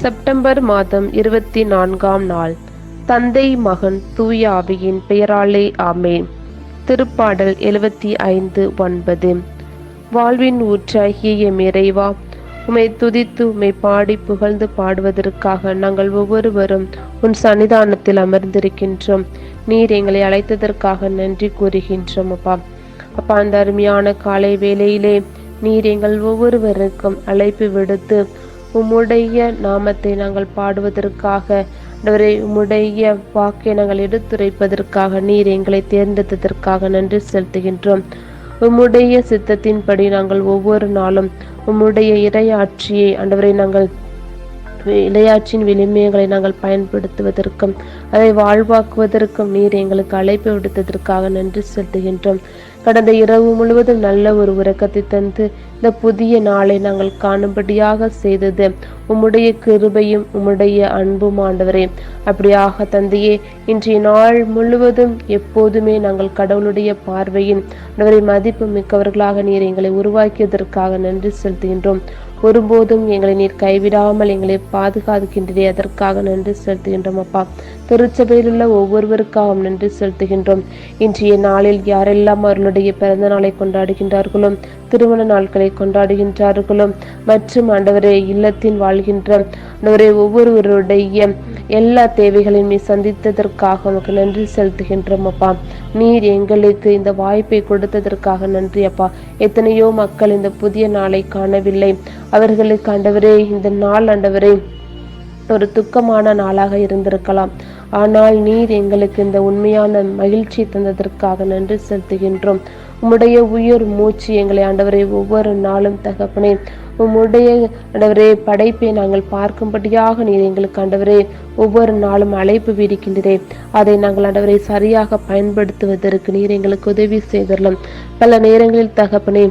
September மாதம் இருபத்தி நான்காம் நாள். தந்தை மகன் தூய ஆவியின் பெயராலே ஆமே திருப்பாடல் எழுபத்தி ஐந்து ஒன்பது. வாழ்வின் ஊற்றாகிய எம் இறைவா உமை துதித்து உமை பாடி புகழ்ந்து பாடுவதற்காக நாங்கள் ஒவ்வொருவரும் உன் சன்னிதானத்தில் அமர்ந்திருக்கின்றோம். நீர் எங்களை அழைத்ததற்காக நன்றி கூறுகின்றோம் அப்பா. அப்பா அந்த அருமையான காலை வேளையிலே நீர் எங்கள் ஒவ்வொருவருக்கும் அழைப்பு விடுத்து உம்முடைய நாமத்தை நாங்கள் பாடுவதற்காக ஆண்டவரே உம்முடைய வாக்கை நாங்கள் எடுத்துரைப்பதற்காக நீர் எங்களை தேர்ந்தெடுத்ததற்காக நன்றி செலுத்துகின்றோம். உம்முடைய சித்தத்தின்படி நாங்கள் ஒவ்வொரு நாளும் உம்முடைய இரையாட்சியை ஆண்டவரை நாங்கள் இளையாற்றின் விளிமையங்களை நாங்கள் பயன்படுத்துவதற்கும் அதை வாழ்வாக்குவதற்கும் நீர் எங்களுக்கு அழைப்பு விடுத்ததற்காக நன்றி செலுத்துகின்றோம். கடந்த இரவு முழுவதும் நல்ல ஒரு உறக்கத்தை தந்து இந்த புதிய நாளை நாங்கள் காணும்படியாக செய்தது. உம்முடைய கிருபையும் உம்முடைய அன்பும் ஆண்டவரே. அப்படியாக தந்தையே இன்றைய நாள் முழுவதும் எப்போதுமே நாங்கள் கடவுளுடைய பார்வையின் அவரை மதிப்பு மிக்கவர்களாக நீர் எங்களை உருவாக்கியதற்காக நன்றி செலுத்துகின்றோம். ஒருபோதும் எங்களை நீர் கைவிடாமல் எங்களை பாதுகாக்கின்றதே அதற்காக நன்றி செலுத்துகின்றோம் அப்பா. திருச்சபையில் உள்ள ஒவ்வொருவருக்காகவும் நன்றி செலுத்துகின்றோம். இன்றைய நாளில் யாரெல்லாம் அவர்களுடைய பிறந்த நாளை கொண்டாடுகின்றார்களோ திருமண நாட்களை கொண்டாடுகின்றார்களோ மற்றும் ஆண்டவரே இல்லத்தில் வாழ்கின்ற ஆண்டவரே ஒவ்வொருவருடைய எல்லா தேவைகளையும் நீ சந்தித்ததற்காக உனக்கு நன்றி செலுத்துகின்றோம் அப்பா. நீர் எங்களுக்கு இந்த வாய்ப்பை கொடுத்ததற்காக நன்றி அப்பா. எத்தனையோ மக்கள் இந்த புதிய நாளை காணவில்லை. அவர்களுக்கு ஆண்டவரே இந்த நாள் ஆண்டவரே ஒரு துக்கமான நாளாக இருந்திருக்கலாம். ஆனால் நீர் எங்களுக்கு இந்த உண்மையான மகிழ்ச்சி தந்ததற்காக நன்றி செலுத்துகின்றோம். உம்முடைய உயிர் மூச்சு எங்களை ஆண்டவரை ஒவ்வொரு நாளும் தகப்பனே உம்முடைய ஆண்டவரே படைப்பை நாங்கள் பார்க்கும்படியாக நீர் எங்களுக்கு ஆண்டவரே ஒவ்வொரு நாளும் அழைப்பு விடுக்கின்றதே அதை நாங்கள் ஆண்டவரை சரியாக பயன்படுத்துவதற்கு நீர் எங்களுக்கு உதவி செய்தரலாம். பல நேரங்களில் தகப்பனே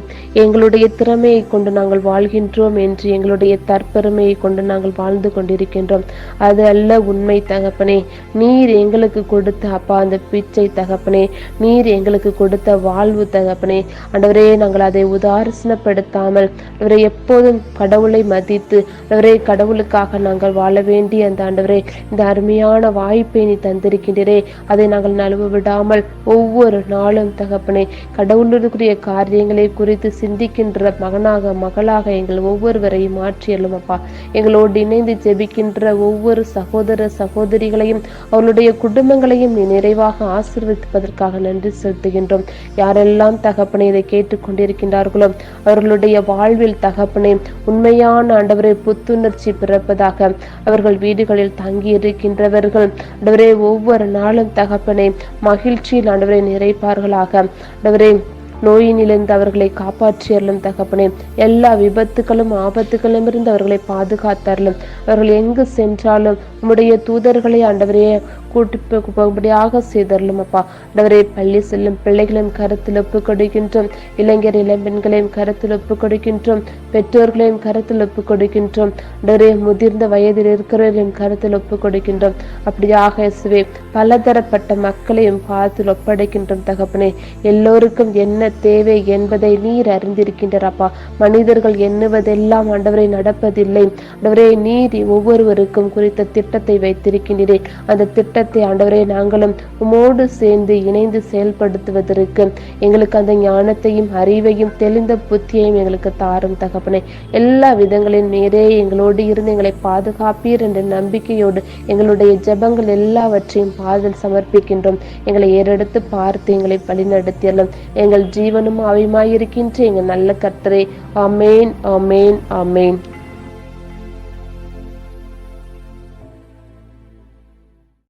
எங்களுடைய திறமையை கொண்டு நாங்கள் வாழ்கின்றோம் என்று எங்களுடைய தற்பெருமையை கொண்டு நாங்கள் வாழ்ந்து கொண்டிருக்கின்றோம். அது அல்ல உண்மை தகப்பனே நீர் எங்களுக்கு கொடுத்த அப்பா அந்த பிச்சை தகப்பனே நீர் எங்களுக்கு கொடுத்த வாழ்வு தகப்பனே. ஆண்டவரே நாங்கள் அதை உதாரசனப்படுத்தாமல் அவரை எப்போ எப்போதும் கடவுளை மதித்து அவரே கடவுளுக்காக நாங்கள் வாழ வேண்டிய அந்த ஆண்டவரே இந்த அருமையான வாய்ப்பை நீ தந்திருக்கின்றே அதை நாங்கள் நழுவ விடாமல் ஒவ்வொரு நாளும் தகப்பனே கடவுளுக்குரிய காரியங்களை குறித்து சிந்திக்கின்ற மகனாக மகளாக எங்கள் ஒவ்வொருவரையும் மாற்றியலும் அப்பா எங்களோடு இணைந்து ஜெபிக்கின்ற ஒவ்வொரு சகோதர சகோதரிகளையும் அவர்களுடைய குடும்பங்களையும் நீ நிறைவாக ஆசிர்வதிப்பதற்காக நன்றி செலுத்துகின்றோம். யாரெல்லாம் தகப்பனை இதை கேட்டுக்கொண்டிருக்கின்றார்களோ அவர்களுடைய வாழ்வில் தகப்பனை உண்மையான ஆண்டவரை புத்துணர்ச்சி பிறப்பதாக. அவர்கள் வீடுகளில் தங்கி இருக்கின்றவர்கள் ஆண்டவரே ஒவ்வொரு நாளும் தகப்பனே மகிழ்ச்சியில் ஆண்டவரை நிறைப்பார்களாக. ஆண்டவரே நோயினிலிருந்து அவர்களை காப்பாற்றியறலும் தகப்பனே. எல்லா விபத்துகளும் ஆபத்துகளும் இருந்து அவர்களை பாதுகாத்தார்களும் அவர்கள் எங்கு சென்றாலும் உம்முடைய தூதர்களை ஆண்டவரையே கூட்டி போகும்படியாக செய்தரலும் அப்பா. ஆண்டவரே பள்ளி செல்லும் பிள்ளைகளையும் கருத்தில் ஒப்பு கொடுக்கின்றோம் இளைஞர் இளம்பெண்களையும் கருத்தில் ஒப்பு கொடுக்கின்றோம் பெற்றோர்களையும் கருத்தில் ஒப்பு கொடுக்கின்றோம் ஆண்டவரே முதிர்ந்த வயதில் இருக்கிறவர்களையும் கருத்தில் ஒப்பு கொடுக்கின்றோம் அப்படியாக இயேசுவே பலதரப்பட்ட மக்களையும் பார்த்து ஒப்படைக்கின்றோம் தகப்பனே. எல்லோருக்கும் என்ன தேவை என்பதை நீர் அறிந்திருக்கின்றப்பா மனிதர்கள் எண்ணுவதெல்லாம் ஆண்டவரை நடப்பதில்லை. ஆண்டவரே நீர் ஒவ்வொருவருக்கும் குறித்த திட்டத்தை வைத்திருக்கின்றேன் அந்த திட்டத்தை ஆண்டவரே நாங்களும் உமோடு சேர்ந்து இணைந்து செயல்படுத்துவதற்கு எங்களுக்கு அந்த ஞானத்தையும் அறிவையும் தெளிந்த புத்தியையும் எங்களுக்கு தாரும் தகப்பனே. எல்லா விதங்களின் மீதே எங்களோடு இருந்து எங்களை பாதுகாப்பீர் என்ற நம்பிக்கையோடு எங்களுடைய ஜபங்கள் எல்லாவற்றையும் பாதல் சமர்ப்பிக்கின்றோம். எங்களை ஏறெடுத்து பார்த்து எங்களை வழிநடத்தியலும் எங்கள் ஜீவனும் அவையுமாயிருக்கின்ற எங்கள் நல்ல கர்த்தரே அமேன் அமேன் அமேன்